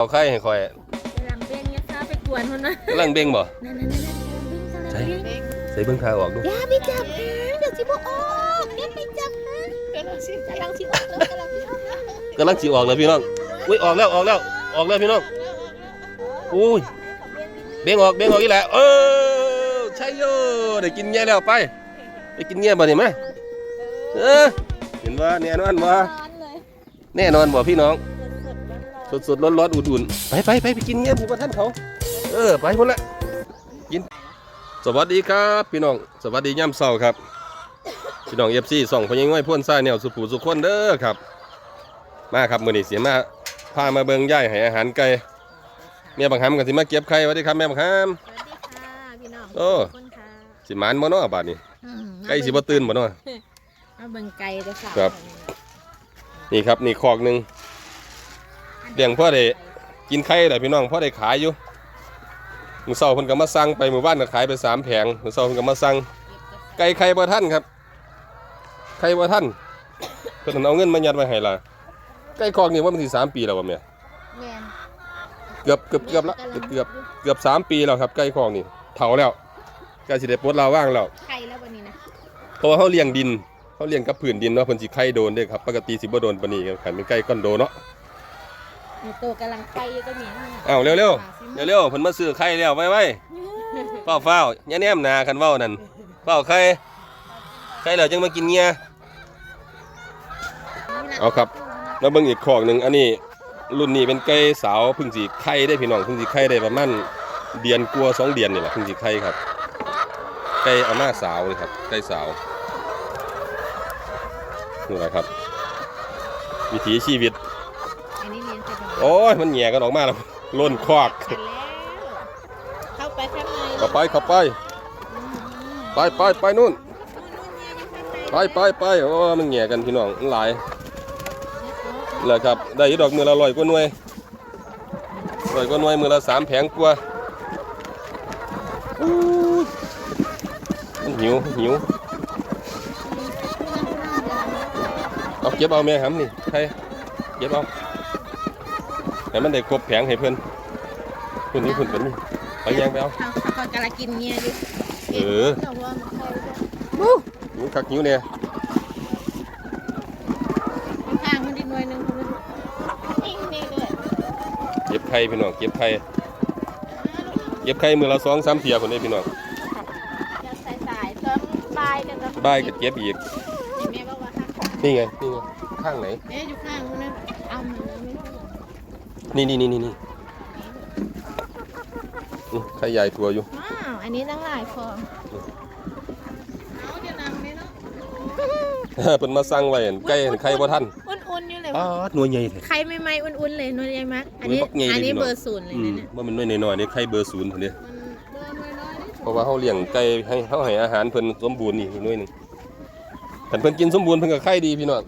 เอาไข่ให้คอยกำลังเบ่งเนี่ยฟ้าไปกวนคนนะกำลังเบ่งบ่นั่นนั่นนั่นกำลังเบ่งกำลังเบ่งใส่เบิ่งทางออกดูอย่าไปจับหางเดี๋ยวสิบ่ออกอย่าไปจับหางกำลังสิกำลังสิออกแล้วกำลังสิออกแล้วกำลังสิออกแล้วพี่น้องอุ้ยออกแล้วออกแล้วออกแล้วพี่น้องอุ้ยเบ่งออกเบ่งออกอีกแล้วเออใช่โยได้กินเงี้ยแล้วไปไปกินเงี้ยบ่นี่มาเออเห็นว่าแน่นอนบ่ร้อนเลยแน่นอนบ่พี่น้อง สดๆร้อนสดๆร้อนๆอุ่นๆไปไปไปไปกินเงี้ยพี่บ่ท่านเขา เออไปพุ่นละกิน สวัสดีครับ พี่น้องสวัสดีย่ำเช้าครับ พี่น้องเอฟซีส่องพยังง่อยพ่นซ่าแนวสุผูสุขคนเด้อครับ มาครับมื้อนี้เสียมาพามาเบิ่งย่ายให้อาหารไก่แม่บังคับกันสิมาเก็บไข่สวัสดีครับแม่บังคับๆสวัสดีค่ะพี่น้องโอ้ขอบคุณค่ะสิหมานบ่เนาะบาดนี้อืมไก่สิบ่ตื่นบ่เนาะมาเบิ่งไก่เด้อค่ะครับ นี่ครับนี่คอกหนึง เลี้ยงพ่อได้กินไข่ได้พี่น้องพอได้ขายอยู่มื้อเช้าเพิ่นก็มาสั่งไปหมู่บ้านก็ขายไปสามแผงมื้อเช้าเพิ่นก็มาสั่งไก่ไข่บ่ทันครับ ไข่บ่ทันเพิ่นเอาเงินมายัดไว้ให้ล่ะไก่คอกนี่ว่ามันสิสามปีแล้วบ่แม่แม่นเกือบเกือบเกือบละเกือบเกือบเกือบสามปีแล้วครับไก่คอกนี่เฒ่าแล้วใกล้สิได้ปลดลาว่างแล้วไข่แล้ววันนี้นะเพราะว่าเขาเลี้ยงดินเขาเลี้ยงกับผืนดินเนาะเพิ่นสิไข่โดนเด้อครับปกติสิบ่โดนปานนี้ครับคันเป็นไก่ก้อนโดเนาะ หนูโตกำลังไข่อยู่ก็มีนะอ้าวเร็วเร็วเร็วเร็วๆเพิ่นมาซื้อไข่แล้วไว้ไว้เฝ้าเฝ้าอย่าแนมหน้าคันเว้านั่นเฝ้าไข่ไข่แล้วจึงมากินเงียเอาครับมาเบิ่งอีกคอกหนึงอันนี้รุ่นนี้เป็นไก่สาวเพิ่งสิไข่ได้พี่น้องเพิ่งสิไข่ได้ประมาณเดือนกว่าสองเดือนนี่แหละเพิ่งสิไข่ครับไก่อาม่าสาวนี่ครับไก่สาวนี่แหละครับ วิถีชีวิต โอ้ยมันแหย่กันออกมาแล้วล้นควักเสร็จแล้วเข้าไปข้างในเข้าไปเข้าไป ไปไปไปนู่น ไปไปไปโอ้มันแหย่กันพี่น้องมันหลายเลยครับ ได้อยู่ดอกมือละร้อยกว่าหน่วยร้อยกว่าหน่วยมือละสามแผงกว่าอู้ยมันหิวหิวเอาเก็บเอาแม่หำนี่ใครเก็บเอา ให้มันได้ครบแผงให้เพื่อนเพื่อนนี่เพื่อนเป็นนี่ไปแยงไปเอาเขาเขากำลังกินเงี้ยอยู่เออแต่ว่ามันไข่ด้วยหิวคักหิวเนี่ยข้างๆมันดิหน่วยหนึงคุณนี่นี่ด้วยเก็บไข่พี่น้องเก็บไข่เก็บไข่มือละสองสามเทียคนนี้พี่น้องอยากใส่สายเติมบายกันบายก็เก็บอีกนี่แม่บอกว่าข้างนี่ไงนี่ไงข้างไหนแม่อยู่ข้างนู้นนะเอามาแล้วไม่รู้ นี่นี่นี่นี่นี่นี่ไข่ใหญ่ตัวอยู่ว้าว อันนี้ตั้งหลายฟองเอาจะนำไหมเนาะเพิ่นมาสั่งไว้อั่นไก่อั่นไข่บ่ทันอุ่นๆอยู่เลยอ้าหน่วยใหญ่แท้ไข่ใหม่ๆอุ่นๆเลยหน่วยใหญ่มากอันนี้หน่วยบักใหญ่เลยอันนี้พี่น้องเบอร์ศูนย์เลยอืมนะเนี่ยว่ามันหน่วยน้อยๆนี่ไข่เบอร์ศูนย์พุ่นเด้มันเบอร์น้อยๆเพราะว่าเขาเลี้ยงไก่ให้เขาให้อาหารเพิ่นสมบูรณ์นี่หน่วยหนึงถ้าเพิ่นกินสมบูรณ์เพิ่นก็ไข่ดีพี่น้อง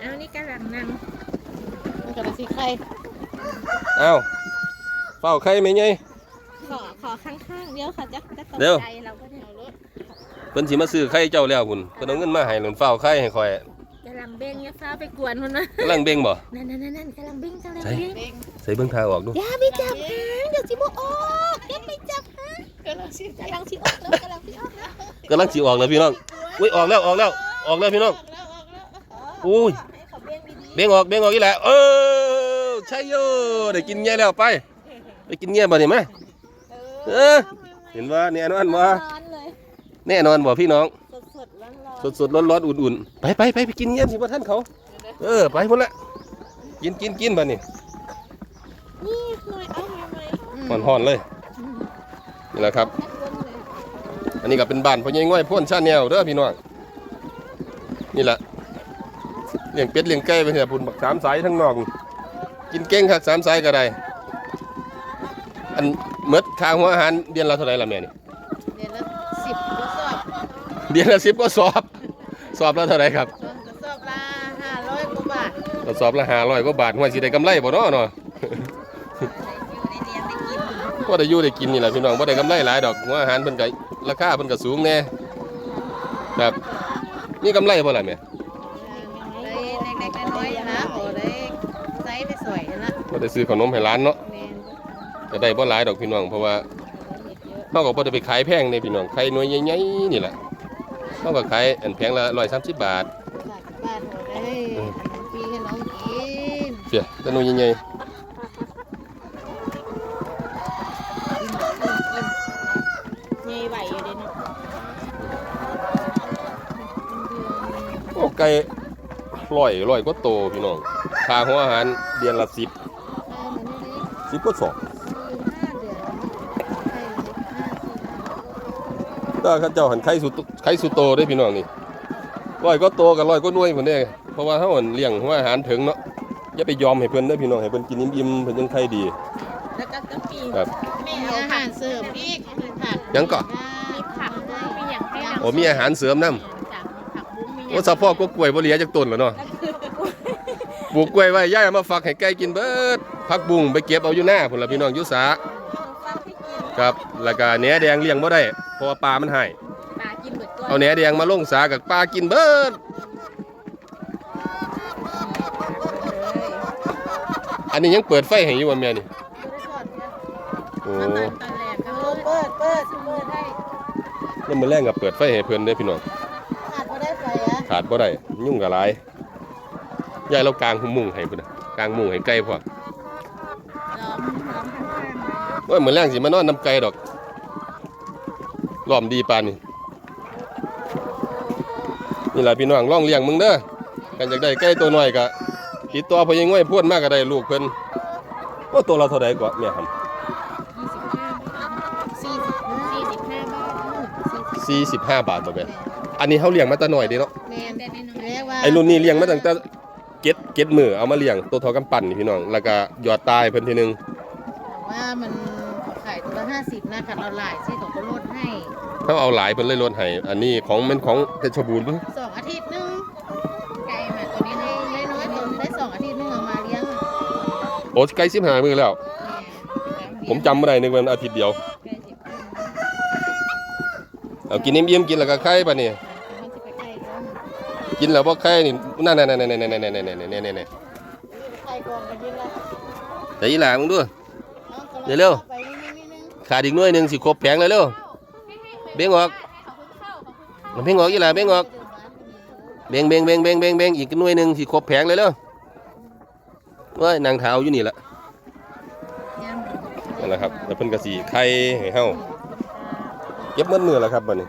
เอานี่กำลังนั่งมันกำลังสีไข่ อ้าวเฝ้าไข่ไหมไง ขอขอข้างๆเดี๋ยวค่ะจะจะตกเดี๋ยว ใจเราก็ได้เอารถเพิ่นสิมาซื้อไข่เจ้าแล้วพุ่นเพิ่นเอาเงินมาให้หล่นเฝ้าไข่ให้ข่อยกำลังเบ่งเนี่ยฟ้าไปกวนคนนะกำลังเบ่งบ่นั่นนั่นนั่นกำลังเบ่งกำลังใช่ เบ่งใส่เบิ่งทางออกดูอย่าไปจับหางเดี๋ยวสิบ่ออกอย่าไปจับหางกำลังสิกำลังสิออกแล้วกำลังสิออกแล้วกำลังสิออกแล้วพี่น้องอุ้ยออกแล้วออกแล้วออกแล้วพี่น้องออกแล้วออกแล้วอุ้ย ให้เขาเบ่งดีเบ่งออกเบ่งออกอีกแล้วเออ ใช่โยได้กินเงี้ยแล้วไปไปกินเงี้ยบ่นี่มาๆเออเห็นว่าแน่นอนบ่ร้อนเลยแน่นอนบ่พี่น้อง สดๆร้อนสดๆร้อนๆอุ่นๆไปไปไปไปกินเงี้ยสิบ่ท่านเขา เออไปพุ่นละกินกินกินบ่นี่ๆนี่หน่อยเอาใหม่ๆห่อนห่อนๆเลยนี่แหละครับ อันนี้ก็เป็นบ้านพ่อใหญ่ง่อยพ่นชาแนลเด้อพี่น้องนี่แหละเลี้ยงเป็ดเลี้ยงไก่ไปเถอะพุ่นบักสามสายทั้งนอก กินเก่งครับสามสายก็ได้ อันเมดค่าหัวอาหารเดือนละเท่าไหร่ล่ะแม่นี่เดือนละสิบกระสอบเดือนละสิบก็สอบ สอบละเท่าไหร่ครับกระสอบละห้าร้อยกว่าบาทก็สอบละห้าร้อยกว่าบาทหัวสิได้กำไรบ่เนาะเนาะอยู่ในเรียนได้กินก็ได้อยู่ได้กินนี่แหละพี่น้องบ่ได้กำไรหลายดอกหัวอาหารเพิ่นก็ราคาเพิ่นก็สูงแน่ครับมีกำไรบ่ล่ะแม่ ได้เล็กๆน้อยๆนะโอ้ได้ไซส์ได้สวยนะเอได้ซื้อขนมให้ร้านเนาะแมนจะได้บ่หลายดอกพี่น้องเพราะว่าเห็ดเยอะเฮาก็บ่ได้ไปขายแพงนี่พี่น้องไข่หน่วยใหญ่ๆนี่แหละเฮาก็ขายอันแพงละ130บาท ฝากบ้านเราได้ปีให้น้องกินเปียแต่หน่วยใหญ่ใหญ่ไหวอยู่เด้เนาะๆโอ้ไก่ร้อยร้อยกว่าโตพี่น้องค่าหัวอาหารเดือนละ10เออมัน ไม่ได้10กว่าสองคือห้าเดือนห้าสี่ห้าถ้าเขาเจ้าหันไข่สุดไข่สุดโตได้พี่น้องนี่ร้อยก็โตกับร้อยก็หน่วยพุ่นเด้เพราะว่าเฮาอั่นเลี้ยงหัวอาหารถึงเนาะอย่าไปยอมให้เพิ่นเด้อพี่น้องให้เพิ่นกินอิ่มๆเพิ่นยังไข่ดีแล้วก็กะปิครับแม่เอาอาหารเสริมอีกมีผักยังก่อนมีผักด้วยมีอย่างให้โอ้มีอาหารเสริมนํจากผักบุ้งมีอย่างโอ้สะพอกกล้วยบ่เหลือจักต้นแล้วเนาะ ปลูกกล้วยไว้ย่ายเอามาฝักให้ไก่กินเบิดผักบุ้งไปเก็บเอาอยู่หน้าพุ่นล่ะพี่น้องอยู่สาครับแล้วก็แหนแดงเลี้ยงบ่ได้เพราะว่าปลามันให้ปลากินเบิดตัวเอาแหนแดงมาลงสากับปลากินเบิด อันนี้ยังเปิดไฟให้อยู่ว่าแม่นี่โอ้ตอนแรกก็เปิดเปิดเปิดให้ยังมื้อแรงก็เปิดไฟให้เพิ่นเด้อพี่น้องขาดก็ได้ไฟอะขาดบ่ได้ยุ่งกับหลาย ยายเรากางหุมมุงให้พุ่นน่ะกางมุงให้ไก่พร้อมล้อมล้อมข้างๆมาโอ้ยมื้อแรงสิมานอนนํไก่ดอกล้อมดีปานนี้นี่ล่ะพี่น้องลองเลี้ยงมึงเด้อกันอยากได้ไก่ตัวน้อยก็ติดต่อพ่อยังง่อยพ่วนมากก็ได้ลูกเพิ่นโอ้ตัวละเท่าใดกว่าแม่ครับยี่สิบห้าสี่สิบสี่สิบห้าบาทนู่นสี่สิบ45บาทบ่แม่อันนี้เฮาเลี้ยงมาแต่น้อยเด้เนาะแมนเรียกว่าไอ้รุ่นนี้เลี้ยงมาตั้งแต่ เก็ดเก็ดมือเอามาเลี้ยงตัวเทอกำปั้นนี่พี่น้อง แล้วก็หยอดตายเพิ่นทีนึงว่ามันขายตัวละห้าสิบนะขัดเราหลายซี่ของก็ลดให้เขาเอาหลายเพิ่นเลยลดให้อันนี้ของมันของเพชรบูรณ์เพิ่นสองอาทิตย์นึงไก่มาตัวนี้ได้ได้น้อยตัวได้สองอาทิตย์นึงเอามาเลี้ยงโอ้ใกล้15มื้อแล้ว ผมจำบ่ได้นึกว่าอาทิตย์เดียวใกล้สิบมื้อเอากินอิ่มๆกินแล้วก็ไข่บัดนี้มันจะไปใกล้กัน กินแล้วบ่ไข่นี่นั่นๆๆๆๆๆๆๆๆใกล้กองกันยิ่งละๆแต่อีหล่ามึงดูอาเดี๋ยวเร็วไปนิดนึงนิดนึงขาดอีกหน่วยหนึงสิครบแผงแล้วเร็วเบ่งออกมันเบ่งออกอีหล่าเบ่งออกเบ่งเบ่งเบ่งเบ่งเบ่งเบ่งอีกหน่วยหนึงสิครบแผงเลยเร็วเว้ยนางเท้าอยู่นี่ล่ะนั่นแหละครับแล้วเพิ่นก็สิไข่ให้เฮาเก็บเงินมือแล้วครับบัดนี้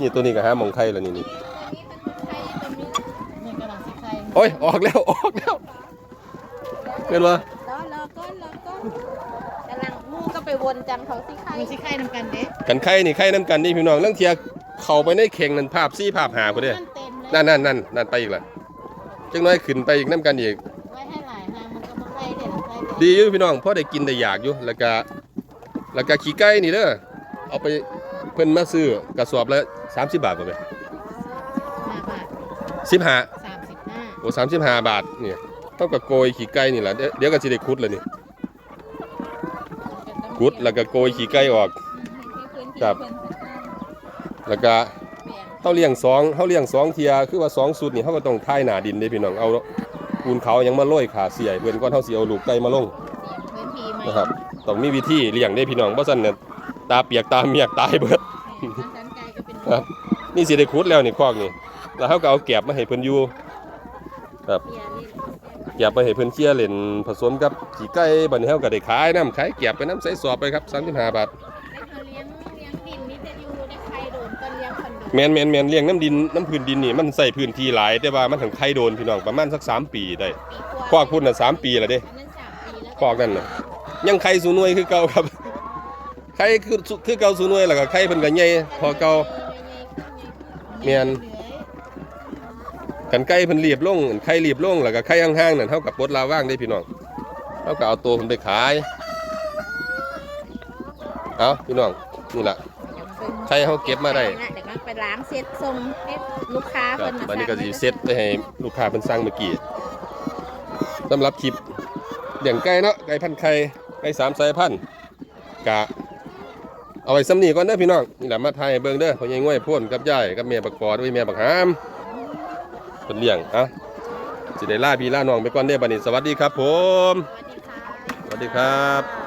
นี่ตัวนี้ก็หาหมองไข่แล้วนี่นี่นี่กำลังสิไข่ โอ้ย ออกแล้ว ออกแล้ว เป็นว่ารอรอก้อนรอก้อนกำลังงูก็ไปวนจังเขาสิใครมันสิไข่นำกันเด้กันไข่นี่ไข่น้ำกันนี่พี่น้องเรื่องเทียเข้าไปในเข่งนั่นภาพซี่ภาพหาพุ่นเด้มันเต็มเลยนั่นนั่นนั่นนั่นไปอีกละจังน้อยขึ้นไปอีกน้ำกันอีก ไว้ให้หลายหางมันก็บ่ไข่เด่นไข่เด่นดีอยู่พี่น้องพอได้กินได้อยากอยู่แล้วก็แล้วก็ขี้ไก่นี่เด้อเอาไปเพิ่นมาซื้อกระสอบละ30 บาทบ่แม่ห้าบาท15สามสิบห้า โอ้สามสิบห้าบาทเนี่ยเท่ากับโกยขี่ไก่นี่แหละเดี๋ยวเดี๋ยวก็สิได้คุดเลยนี่คุดแล้วก็โกยขี่ไก่ออก ครับ แล้วก็เฮาเลี้ยงสองเฮาเลี้ยงสองเทียคือว่าสองสุดนี่เฮาก็ต้องท้ายหน้าดินเด้พี่น้องเอาปูนเขายังมาโรยขาเสียให้เพิ่นก่อนเฮาสิเอาลูกไก่มาลงพื้นที่ไหมนะครับต้องมีวิธีเลี้ยงได้พี่น้องบ่ซั่นเนี่ยตาเปียกตาเมียกตายเบิดด้านไกลก็เป็นครับนี่สิได้คุดแล้วนี่คอกนี่แล้วเฮาก็เอาแกบมาให้เพิ่นอยู่ ครับเบียร์นี่แกบไปให้เพิ่นเชียร์เล่นผสมกับขี้ไก่บัดนี้เฮาก็ได้ขายน้ำขายแกบไปน้ำใส่สอบไปครับ35บาทได้เขาเลี้ยงเลี้ยงดินนี่จะอยู่ในใครโดนก็เลี้ยงคอนโดแม่นแม่นแม่นเลี้ยงน้ำดินน้ำพื้นดินนี่มันใส่พื้นที่หลายแต่ว่ามันถึงไข่โดนพี่น้องประมาณสัก 3 ปีได้ปีคอกพุ่นน่ะ3ปีแล้วเด้อันนั้นสามปีแล้วคอกนั่นน่ะยังไข่สูหน่วยคือเก่าครับไข่คือคือเก่าสูหน่วยแล้วก็ไข่เพิ่นก็ใหญ่พอเก่าแม่น กันไก่เพิ่นเรียบลงไข่เรียบลงแล้วก็ไข่ห่างๆนั่นเฮากับปลดลาว่างได้พี่น้องเฮาก็เอาตัวเพิ่นไปขายเอาพี่น้องนี่ล่ะใครเขาเก็บมาได้เดี๋ยวก็ไปล้างเซ็ตทรงให้ลูกค้าครัเพิ่บนน่ะวันนี้ก็สิสั่งเซตไปให้ลูกค้าเพิ่นสั่งเมื่อกี้สำหรับคลิปเลี้ยงไก่เนาะไก่พันธุ์ไข่ไก่สามสายพันธุ์กะ เอาไว้สำนีก่อนเด้อพี่น้องนี่แหละมาถ่ายให้เบิ่งเด้อพ่อใหญ่ง่วยพ่นกับยายกับแม่บักกอดไว้แม่บักหาม เป็นเลี้ยงอะจะได้ล่าพี่ล่าน้องไปก่อนเด้บัดนี้สวัสดีครับผม สวัสดีครับ